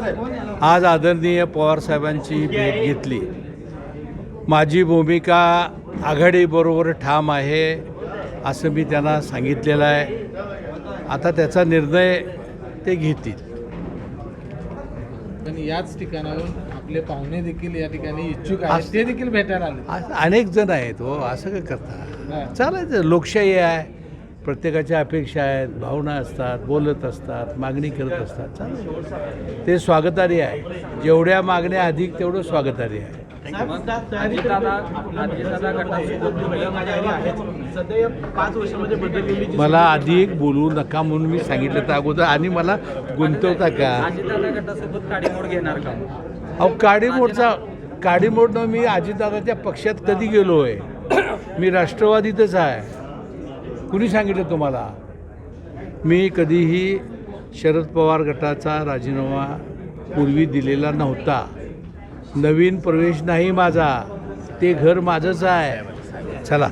आज आदरणीय पवारसाहेबांची भेट घेतली. माझी भूमिका आघाडीबरोबर ठाम आहे असं मी त्यांना सांगितलेलं आहे. आता त्याचा निर्णय ते घेतील. पण याच ठिकाणाहून आपले पाहुणे देखील या ठिकाणी इच्छुक आहेत. ते देखील भेटायला आले. अनेक जण आहेत हो असं काय करता. चालायचं लोकशाही आहे. प्रत्येकाच्या अपेक्षा आहेत भावना असतात बोलत असतात मागणी करत असतात. चालेल. ते स्वागतार्ह आहे. जेवढ्या मागण्या अधिक तेवढं स्वागतार्ह आहे. बदललेली जी मला अधिक बोलू नका म्हणून मी सांगितलं तर अगोदर आणि मला गुंतवता का? अजितदादा गटासोबत काडीमोड घेणार का? अहो काडीमोडचा काडीमोडनं मी अजितदादाच्या पक्षात कधी गेलो आहे मी राष्ट्रवादीतच आहे. कुणी सांगितलं तुम्हाला? मी कधीही शरद पवार गटाचा राजीनामा पूर्वी दिलेला नव्हता. नवीन प्रवेश नाही माझा. ते घर माझंच आहे. चला.